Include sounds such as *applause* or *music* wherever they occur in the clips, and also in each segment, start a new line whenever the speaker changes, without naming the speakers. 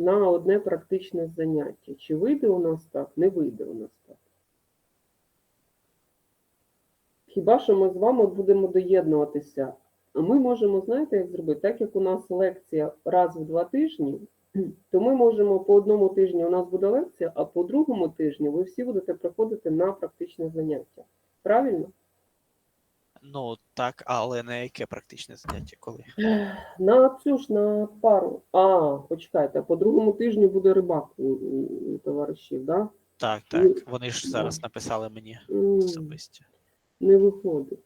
на одне практичне заняття. Чи вийде у нас так? Не вийде у нас так. Хіба що ми з вами будемо доєднуватися? А ми можемо, знаєте, як зробити? Так як у нас лекція раз в два тижні, то ми можемо по одному тижню у нас буде лекція, а по другому тижню ви всі будете приходити на практичне заняття. Правильно?
Ну так, але на яке практичне заняття коли?
На цю ж на пару. А, почекайте, по другому тижню буде рибак у, у, у товаришів, да?
Так,
Ну,
так. Вони ж зараз написали мені особисті.
Не виходить.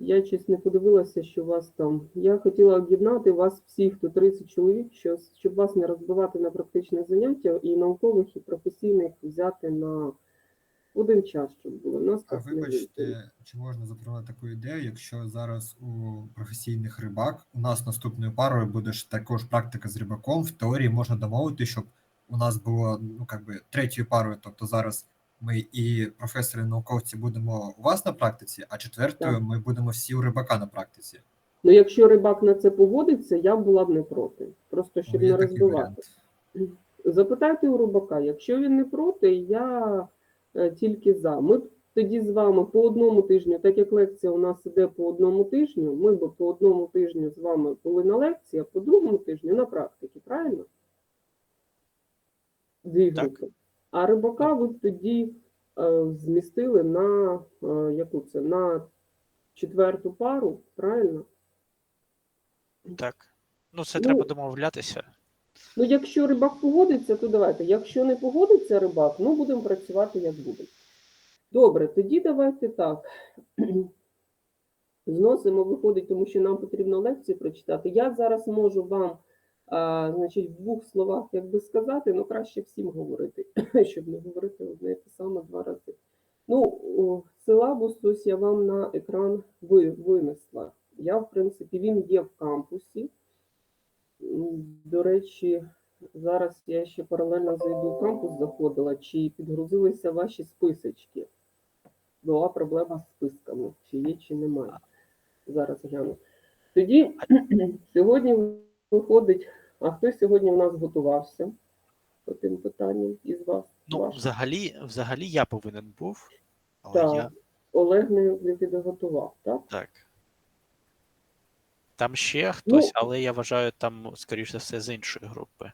Я не подивилася, що у вас там. Я хотіла об'єднати вас всіх, хто 30 чоловік, що, щоб вас не розбивати на практичне заняття і наукових, і професійних взяти на один час, щоб було. У нас
А вибачте, чи можна запропонувати таку ідею, якщо зараз у професійних рибак у нас наступною парою буде ж також практика з рибаком, в теорії можна домовити, щоб у нас було ну как би третьою парою, тобто зараз ми і професори, і науковці будемо у вас на практиці, а четвертою
Так.
ми будемо всі у рибака на практиці.
Ну, якщо рибак на це погодиться, я була б не проти. Просто щоб
Ну,
не розбивати. Запитайте у рибака, якщо він не проти, я тільки за. Ми тоді з вами по одному тижню, так як лекція у нас іде по одному тижню, ми б по одному тижню з вами були на лекції, а по другому тижню на практиці, правильно? Дві
Так.
групи. А рибака ви б тоді е, змістили на е, яку це? На четверту пару, правильно?
Так. Ну, це
Ну,
треба домовлятися.
Ну, якщо рибак погодиться, то давайте. Якщо не погодиться рибак, ну будемо працювати як будемо. Добре, тоді давайте так. *clears throat* Зносимо, виходить, тому що нам потрібно лекцію прочитати. Я зараз можу вам, а, значить, в двох словах, як сказати, ну краще всім говорити, *clears throat* щоб не говорити одне і те саме два рази. Ну, силабус я вам на екран винесла. Я, в принципі, він є в кампусі. До речі, зараз я ще паралельно зайду в кампус, заходила, чи підгрузилися ваші списочки. Була проблема з списками, чи є, чи немає. Зараз гляну. Тоді *clears throat* сьогодні виходить, а хто сьогодні в нас готувався по тим питанням із вас?
Ну,
Ваш?
взагалі, взагалі я повинен був, але
Так.
я
Олег не не підготував, так?
так. Там ще
Ну,
хтось, але я вважаю, там, скоріш за все, з іншої групи.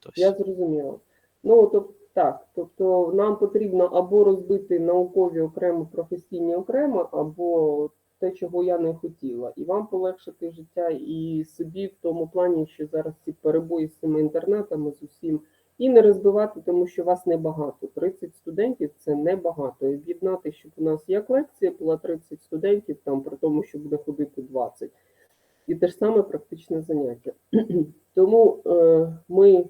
Тобто,
Я зрозуміла. Ну, тобто, так, тобто нам потрібно або розбити наукові окремо, професійні окремо, або те, чого я не хотіла. І вам полегшити життя і собі в тому плані, що зараз ці перебої з цими інтернетами, з усім, і не розбивати, тому що вас небагато. 30 студентів це небагато. І об'єднати, щоб у нас як лекція була 30 студентів, там при тому, що буде ходити 20. І те ж саме практичне заняття. *clears throat* Тому е, ми е,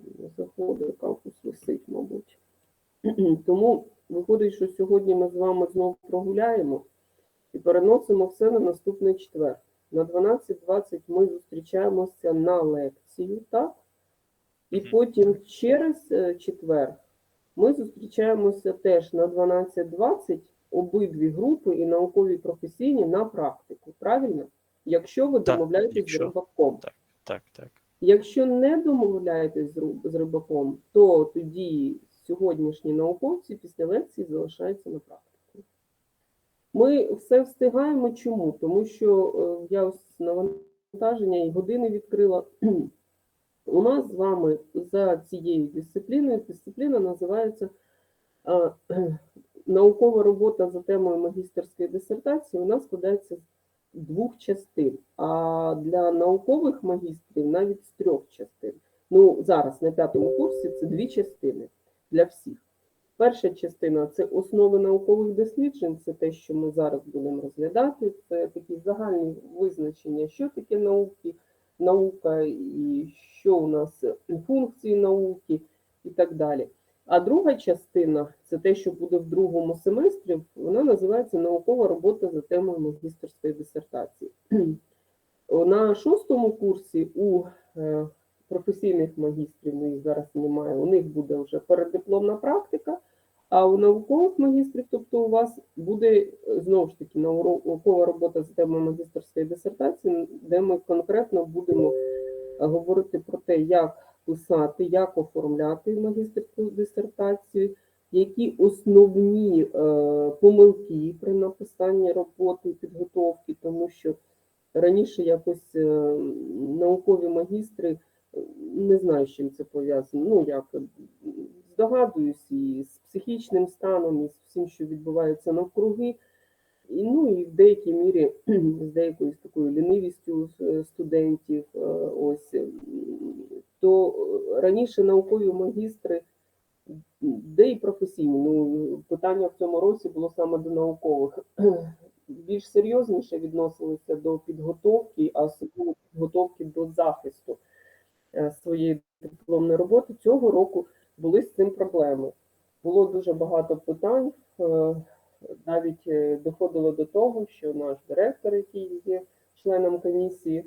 не заходить, кампус висить, мабуть. *clears throat* Тому виходить, що сьогодні ми з вами знову прогуляємо і переносимо все на наступний четвер. На 12.20 ми зустрічаємося на лекцію, так? І потім через е, четвер ми зустрічаємося теж на 12.20 обидві групи і наукові і професійні на практику. Правильно? Якщо ви
Так,
домовляєтесь з рибаком.
так, так.
Якщо не домовляєтесь з з рибаком, то тоді сьогоднішні науковці після лекції залишаються на практику. Ми все встигаємо. Чому? Тому що е, я ось навантаження і години відкрила. *clears throat* У нас з вами за цією дисципліною дисципліна називається е, наукова робота за темою магістерської дисертації. У нас складається з двох частин, а для наукових магістрів навіть з трьох частин. Ну, зараз на п'ятому курсі це дві частини для всіх. Перша частина це основи наукових досліджень, це те, що ми зараз будемо розглядати. Це такі загальні визначення, що таке науки, наука і що у нас функції науки і так далі. А друга частина це те, що буде в другому семестрі, вона називається наукова робота за темою магістерської дисертації. *clears throat* На шостому курсі у е, професійних магістрів, ну їх зараз немає, у них буде вже передипломна практика, а у наукових магістрів, тобто у вас буде е, знову ж таки наукова робота за темою магістерської дисертації, де ми конкретно будемо говорити про те, як писати, як оформляти магістерську дисертацію, які основні е, помилки при написанні роботи і підготовки, тому що раніше якось е, наукові магістри е, не знаю, з чим це пов'язано. Ну як здогадуюсь, і з психічним станом, і з всім, що відбувається навкруги. І, ну і в деякій мірі з деякою такою лінивістю е, студентів, е, ось то е, раніше наукові магістри, де і професійні, ну питання в цьому році було саме до наукових, *clears throat* більш серйозніше відносилися до підготовки, а особливо підготовки до захисту своєї дипломної роботи. Цього року були з цим проблеми. Було дуже багато питань. Навіть е, доходило до того, що наш директор, який є членом комісії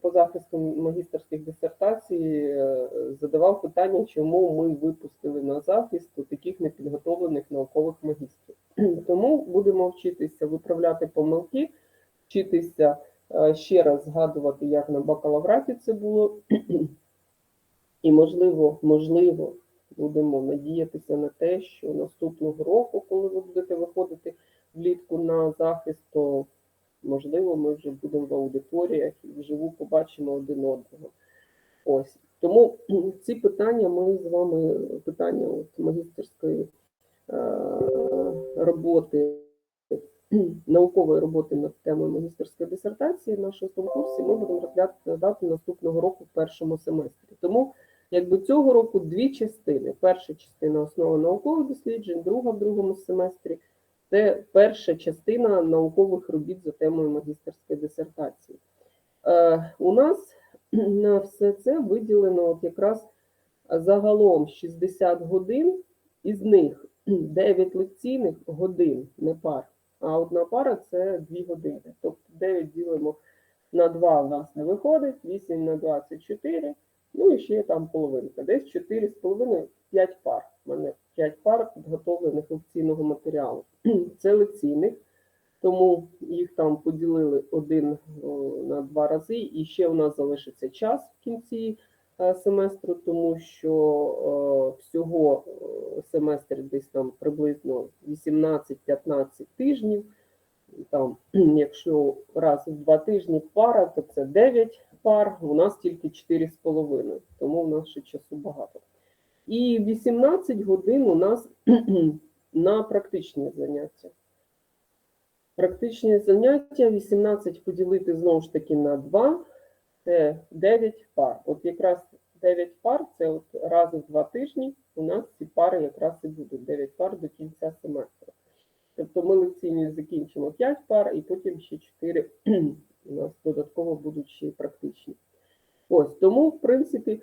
по захисту магістерських дисертацій, е, задавав питання, чому ми випустили на захист таких непідготовлених наукових магістрів. *clears throat* Тому будемо вчитися виправляти помилки, вчитися е, ще раз згадувати, як на бакалавраті це було. *clears throat* І можливо, можливо, будемо надіятися на те, що наступного року, коли ви будете на захист, то можливо ми вже будемо в аудиторіях і вживу побачимо один одного. Ось тому *clears throat* ці питання ми з вами питання от магістерської е, роботи. *clears throat* Наукової роботи над темою магістерської дисертації на шостому курсі ми будемо розглядати наступного року в першому семестрі. Тому Якби цього року дві частини. Перша частина основа наукових досліджень, друга в другому семестрі це перша частина наукових робіт за темою магістерської дисертації. Е, у нас *clears throat* на все це виділено от якраз загалом 60 годин, із них *clears throat* 9 лекційних годин, не пар. А одна пара це 2 години. Тобто 9 ділимо на 2 у не виходить, 8 на 24. Ну і ще там половинка. Десь 4,5-5 пар. Мене 5 пар підготовлених лекційного матеріалу. *clears throat* Це лекційних, тому їх там поділили один на два рази. І ще у нас залишиться час в кінці е, семестру, тому що всього семестр десь там приблизно 18-15 тижнів. Там, *clears throat* якщо раз в два тижні пара, то це 9 пар, у нас тільки 4,5, тому у нас ще часу багато. І 18 годин у нас *clears throat* на практичні заняття. Практичні заняття 18 поділити знову ж таки на 2, це 9 пар. От якраз 9 пар це от раз в два тижні у нас ці пари якраз і будуть 9 пар до кінця семестру. Тобто ми лекційні закінчимо 5 пар і потім ще 4 *clears throat* у нас додатково будуть ще практичні. Ось тому, в принципі,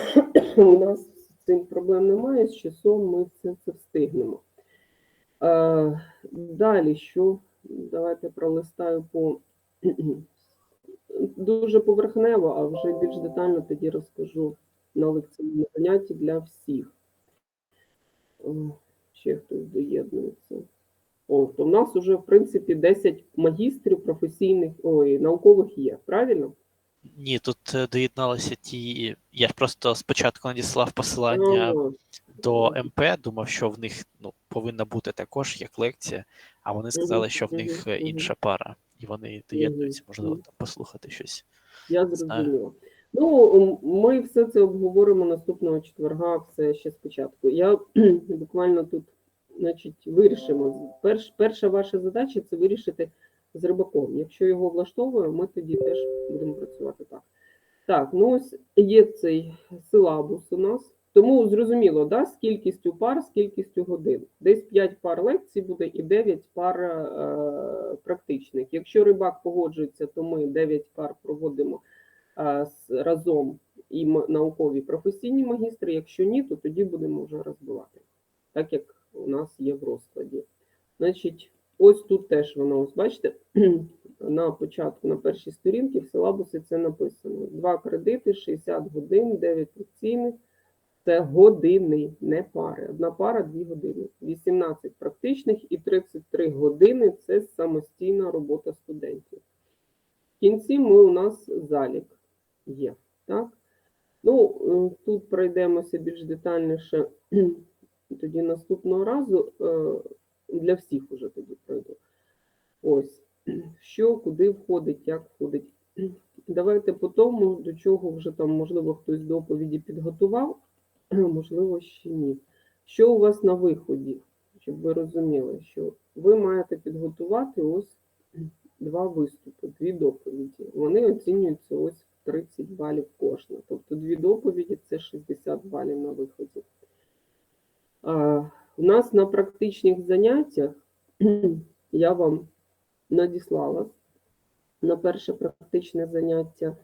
*clears throat* у нас цим проблем немає. З часом ми це, це встигнемо. Е, далі, що давайте пролистаю по *clears throat* дуже поверхнево, а вже більш детально тоді розкажу на лекційному занятті для всіх. Ще хтось доєднується. О, то в нас вже, в принципі, 10 магістрів професійних, ой, наукових є, правильно?
Ні, тут е, доєдналися ті. Я ж просто спочатку надіслав посилання
Ага.
до МП, думав, що в них ну, повинна бути також як лекція, а вони сказали, що в них е, інша пара, і вони доєднуються, можливо, там послухати щось.
Я зрозуміла. Ну, ми все це обговоримо наступного четверга, все ще спочатку. Я *clears throat* буквально тут, значить, вирішимо. Перш, перша ваша задача це вирішити з рибаком. Якщо його влаштовує, ми тоді теж будемо працювати так. Так, ну ось є цей силабус у нас. Тому зрозуміло, да, з кількістю пар, з кількістю годин. Десь 5 пар лекцій буде і 9 пар е, практичних. Якщо рибак погоджується, то ми 9 пар проводимо е, разом і наукові професійні магістри. Якщо ні, то тоді будемо вже розбивати, так як у нас є в розкладі. Значить, ось тут теж воно, ось бачите, *clears throat* на початку, на першій сторінці в силабусі це написано. Два кредити, 60 годин, 9 лекційних. Це години, не пари. Одна пара дві години. 18 практичних і 33 години це самостійна робота студентів. В кінці ми у нас залік є. Так? Ну, е, тут пройдемося більш детальніше *clears throat* тоді наступного разу. Е, Для всіх уже тоді пройду. Ось, що, куди входить, як входить. Давайте по тому, до чого вже там, можливо, хтось доповіді підготував, *clears throat* можливо, ще ні. Що у вас на виході, щоб ви розуміли, що ви маєте підготувати ось два виступи, дві доповіді. Вони оцінюються ось в 30 балів кожна. Тобто дві доповіді це 60 балів на виході. У нас на практичних заняттях *clears throat* я вам надіслала на перше практичне заняття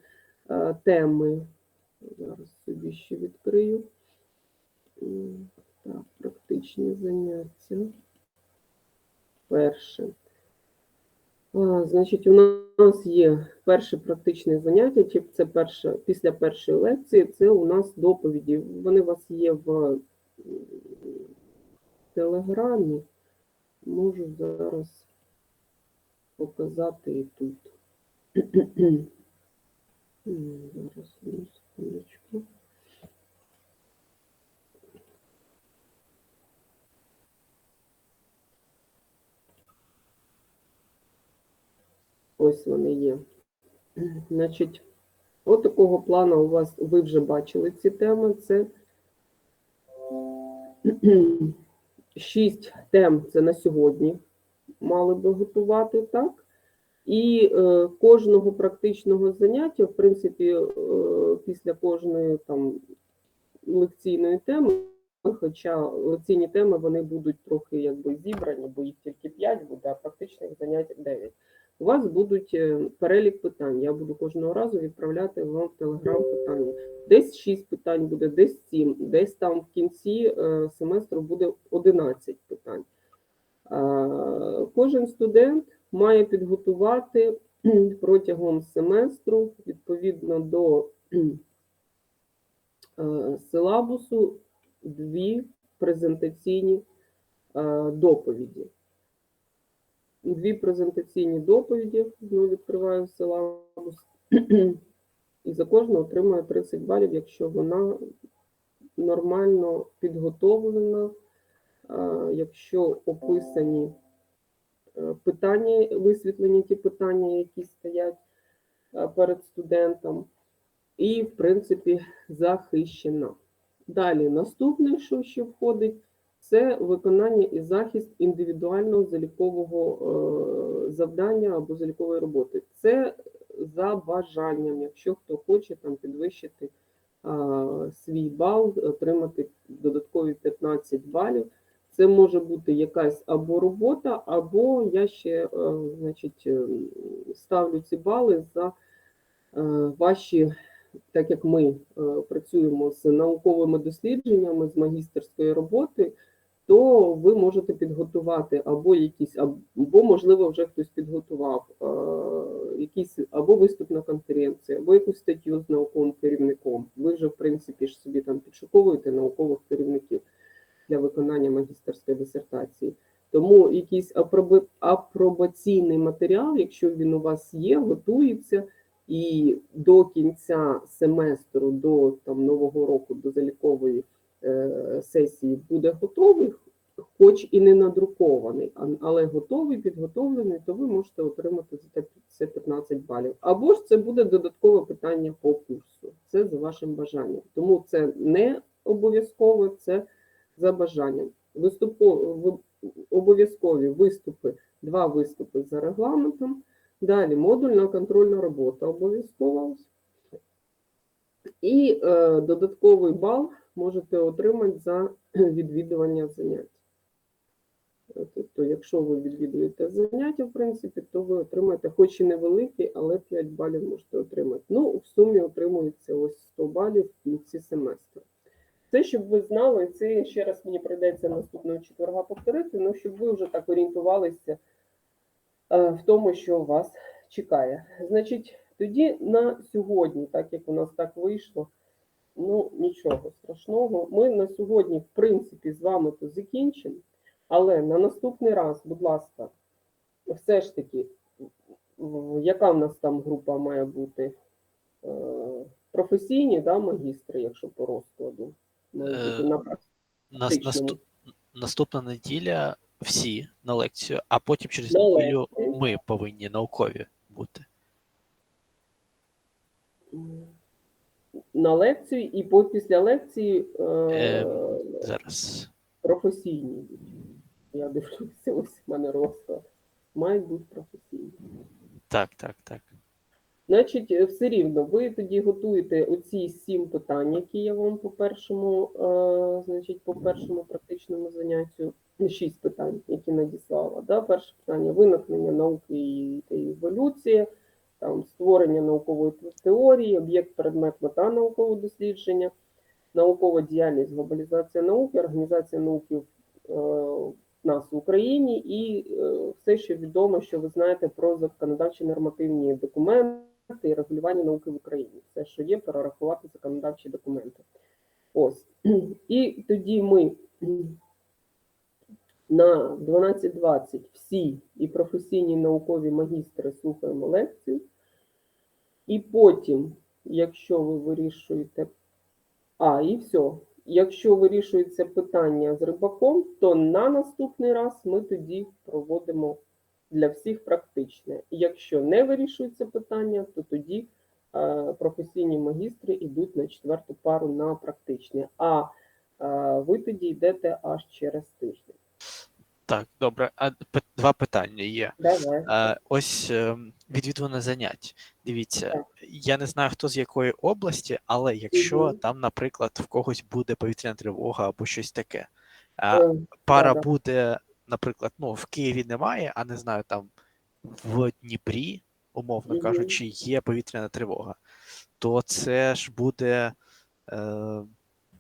е, теми. Зараз собі ще відкрию. Так, практичні заняття. Перше. А, Значить, у нас є перше практичне заняття, чи це перше, після першої лекції, це у нас доповіді. Вони у вас є в телеграмі. Можу зараз показати і тут. *clears throat* Зараз одну секундочку. Ось вони є. Значить, от такого плану у вас ви вже бачили ці теми. Це *clears throat* шість тем це на сьогодні мали би готувати, так? І е, кожного практичного заняття, в принципі, е, після кожної там лекційної теми, хоча лекційні теми вони будуть трохи якби зібрані, бо їх тільки 5 буде, а практичних занять 9. У вас будуть е, перелік питань. Я буду кожного разу відправляти вам в телеграм питання. Десь 6 питань буде, десь 7, десь там в кінці е, семестру буде 11 питань. Е, Кожен студент має підготувати *clears throat* протягом семестру відповідно до *clears throat* е, силабусу дві презентаційні доповіді. Дві презентаційні доповіді, знову відкриваю силабус, *clears throat* і за кожну отримує 30 балів, якщо вона нормально підготовлена, е, якщо описані е, питання, висвітлені ті питання, які стоять е, перед студентом, і, в принципі, захищена. Далі, наступне, що ще входить, це виконання і захист індивідуального залікового завдання або залікової роботи. Це за бажанням, якщо хто хоче там підвищити а, свій бал, отримати додаткові 15 балів. Це може бути якась або робота, або я ще, е, значить, е, ставлю ці бали за е, ваші, так як ми е, працюємо з науковими дослідженнями, з магістерської роботи, то ви можете підготувати або якісь, або, можливо, вже хтось підготував якийсь або виступ на конференції, або якусь статтю з науковим керівником. Ви вже, в принципі, ж собі там підшуковуєте наукових керівників для виконання магістерської дисертації. Тому якийсь апробаційний матеріал, якщо він у вас є, готується, і до кінця семестру, до там нового року, до залікової е, сесії буде готовий, хоч і не надрукований, але готовий, підготовлений, то ви можете отримати за це 15 балів. Або ж це буде додаткове питання по курсу. Це за вашим бажанням. Тому це не обов'язково, це за бажанням. Виступо, обов'язкові виступи, два виступи за регламентом. Далі модульна контрольна робота обов'язкова. І е, додатковий бал можете отримати за відвідування занять. Тобто, якщо ви відвідуєте заняття, в принципі, то ви отримаєте, хоч і невеликий, але 5 балів можете отримати. Ну, в сумі отримується ось 100 балів в кінці семестру. Це, щоб ви знали, це ще раз мені прийдеться наступного четверга повторити, ну, щоб ви вже так орієнтувалися е, в тому, що вас чекає. Значить, тоді на сьогодні, так як у нас так вийшло, ну нічого страшного. Ми на сьогодні, в принципі, з вами то закінчимо, але на наступний раз, будь ласка, все ж таки, яка в нас там група має бути? Е, професійні да, магістри, якщо по розкладу.
Е, Нас, наступ, наступна неділя всі на лекцію, а потім через неділю ми повинні наукові бути.
на лекцію, і після лекції е,
Е, Зараз.
професійні. Я дивлюся, ось в мене розклад. Мають бути професійні.
Так, так, так.
Значить, е, все рівно, ви тоді готуєте оці сім питань, які я вам по першому, е, значить, по першому практичному заняттю, ну, шість питань, які надіслала. Да? Перше питання виникнення науки і та еволюція, там, створення наукової теорії, об'єкт, предмет, мета наукового дослідження, наукова діяльність, глобалізація науки, організація науки в е, нас в Україні і е, все, що відомо, що ви знаєте про законодавчі нормативні документи і регулювання науки в Україні. Все, що є, перерахувати законодавчі документи. Ось. І тоді ми на 12.20 всі і професійні наукові магістри слухаємо лекцію. І потім, якщо ви вирішуєте, а, і все. Якщо вирішується питання з рибаком, то на наступний раз ми тоді проводимо для всіх практичне. І якщо не вирішується питання, то тоді е, професійні магістри йдуть на четверту пару на практичне. А е, ви тоді йдете аж через тиждень.
Так, добре. А два питання є.
Давай.
Ось ем, відвідування занять. Дивіться,
Так.
я не знаю, хто з якої області, але якщо
Мгм.
там, наприклад, в когось буде повітряна тривога або щось таке, а
Е,
пара
да.
буде, наприклад, ну, в Києві немає, а не знаю, там в Дніпрі, умовно
Мгм.
кажучи, є повітряна тривога, то це ж буде е,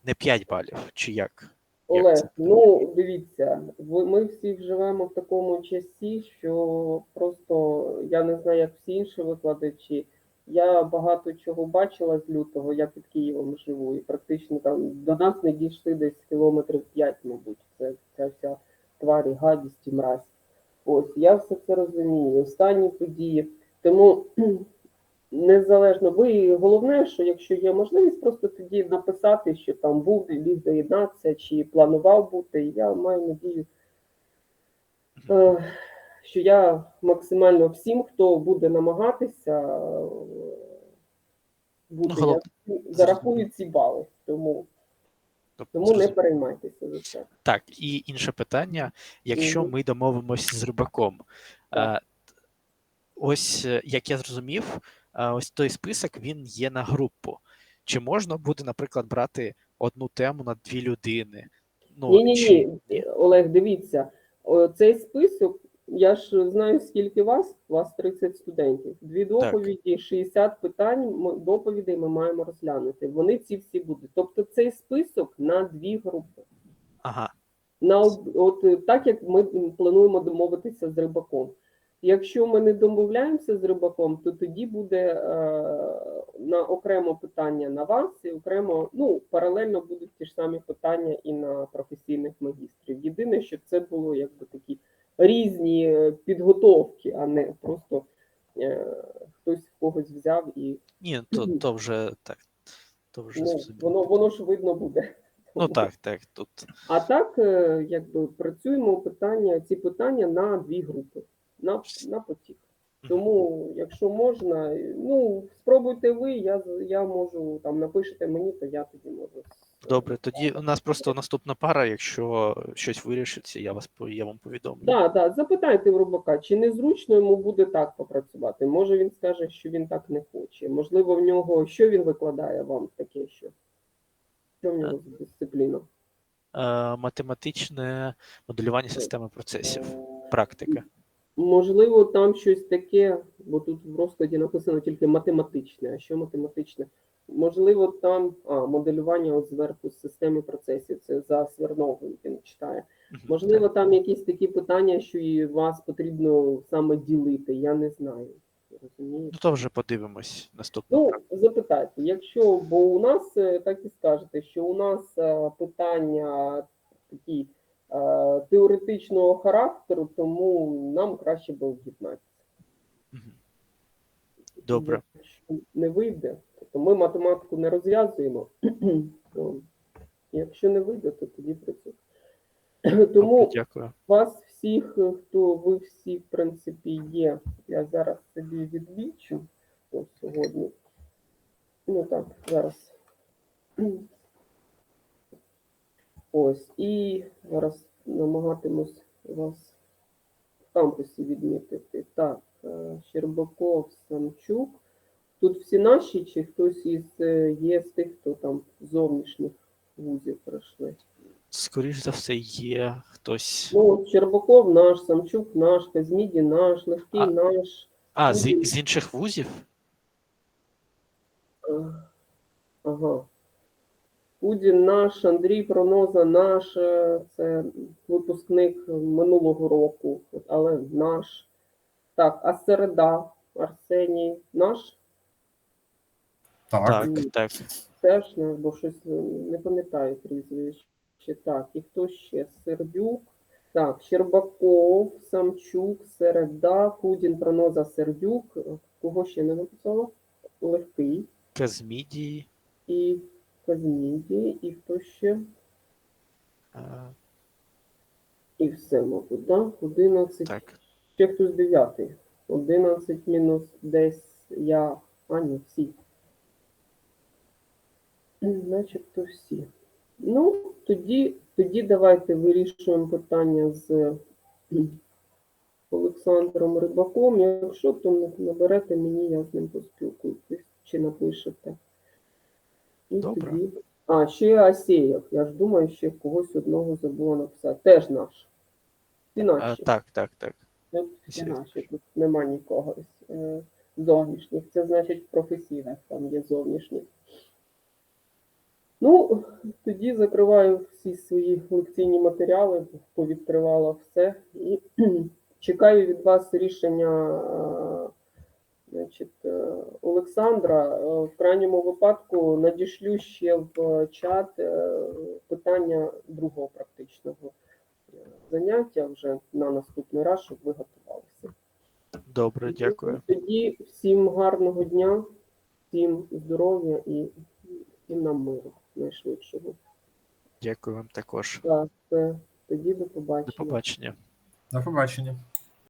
не 5 балів, чи як?
Олег,
це?
ну дивіться, ми всі живемо в такому часі, що просто я не знаю, як всі інші викладачі. Я багато чого бачила з лютого, я під Києвом живу, і практично там до нас не дійшли десь кілометрів 5, мабуть. Це ця вся тварі, гадість і мразь. Ось я все це розумію. Останні події. Тому незалежно ви головне, що якщо є можливість, просто тоді написати, що там був міг доєднатися чи планував бути. Я маю надію, е, що я максимально всім, хто буде намагатися, е, буде, я зарахую ці бали. Тому,
Тобто,
тому не переймайтеся за це.
Так, і інше питання: якщо ми домовимося з рибаком,
Так.
е, ось як я зрозумів, ось той список він є на групу. Чи можна буде, наприклад, брати одну тему на дві людини? Ну,
Ні, ні,
чи-
ні, Олег, дивіться, цей список. Я ж знаю, скільки вас, вас 30 студентів. Дві доповіді, 60 питань доповідей ми маємо розглянути. Вони ці всі будуть. Тобто цей список на дві групи.
Ага,
На от так як ми плануємо домовитися з рибаком. Якщо ми не домовляємося з рибаком, то тоді буде е, на окремо питання на вас, і окремо, ну паралельно будуть ті ж самі питання і на професійних магістрів. Єдине, що це було якби такі різні підготовки, а не просто е, хтось в когось взяв і
ні, то, то вже так. То вже
ну, воно воно ж видно буде.
Ну так, так, тут
А так, е, якби працюємо питання, ці питання на дві групи, на, на потік. Тому, якщо можна, ну спробуйте ви, я я можу там напишете мені, то я тоді можу.
добре. Тоді у нас просто наступна пара. Якщо щось вирішиться, я вас я вам повідомлю.
Так, так, запитайте в рубака, чи незручно йому буде так попрацювати. Може він скаже, що він так не хоче. Можливо, в нього що він викладає вам таке, що? Що в нього за дисципліна?
Е, математичне моделювання системи процесів, практика.
Можливо, там щось таке, бо тут в розкладі написано тільки математичне. А що математичне? Можливо, там а, моделювання от зверху з системи процесів. Це за Сверновим він читає. Можливо, там якісь такі питання, що і вас потрібно саме ділити. Я не знаю. Розумієте?
Ну то вже подивимось наступного.
Ну, запитайте, якщо, бо у нас е, так і скажете, що у нас е, питання такі теоретичного характеру, тому нам краще би об'єднатися.
Добре.
Якщо не вийде, Тобто ми математику не розв'язуємо. *clears throat* то Якщо не вийде, то тоді працює. *clears throat* Тому
дякую.
вас всіх, хто ви всі, в принципі, є. Я зараз собі відвічу ось сьогодні. Ну так, зараз. *clears throat* Ось. І зараз намагатимусь вас в кампусі відмітити. Так, е, Щербаков, Самчук. Тут всі наші, чи хтось із е, є з тих, хто там зовнішніх вузів пройшли?
Скоріш за все, є хтось.
Ну, Щербаков наш, Самчук наш, Казміді наш, Легкий
А.
наш.
А, з, з інших вузів?
Е, Ага. Пудін наш, Андрій Проноза наш, е, це випускник минулого року, але наш. Так, а середа Арсеній наш
Так,
Так, так.
теж, не, бо щось е, не пам'ятаю прізвище. Так, і хто ще? Сердюк. Так, Щербаков, Самчук, Середа, Пудін, Проноза, Сердюк. Кого ще не написала? Легкий.
Казмідії.
і Казміді, і хто ще?
е,
І все, мабуть, да? 11.
Так.
Ще хтось дев'ятий. 11 мінус десь я. А, ні, всі. Начебто всі. Ну, тоді, тоді давайте вирішуємо питання з *clears throat* Олександром Рибаком. Якщо, то наберете мені, я з ним поспілкуюсь чи напишете. І
Добре.
А, ще Асєєв. Я ж думаю, ще когось одного забула написати. Теж наш. Всі
Е,
наші.
так, так, так.
Тут всі наші. Тут нема нікого з е, зовнішніх. Це значить професійних, там є зовнішні. Ну, тоді закриваю всі свої лекційні матеріали, повідкривала все. І *clears throat* чекаю від вас рішення е, значить, е, Олександра. Е, В крайньому випадку надішлю ще в чат е, питання другого практичного заняття вже на наступний раз, щоб ви готувалися.
Добре, дякую.
Тоді всім гарного дня, всім здоров'я і всім нам миру найшвидшого.
Дякую вам також.
Так. Тоді до
До
побачення.
побачення.
до побачення.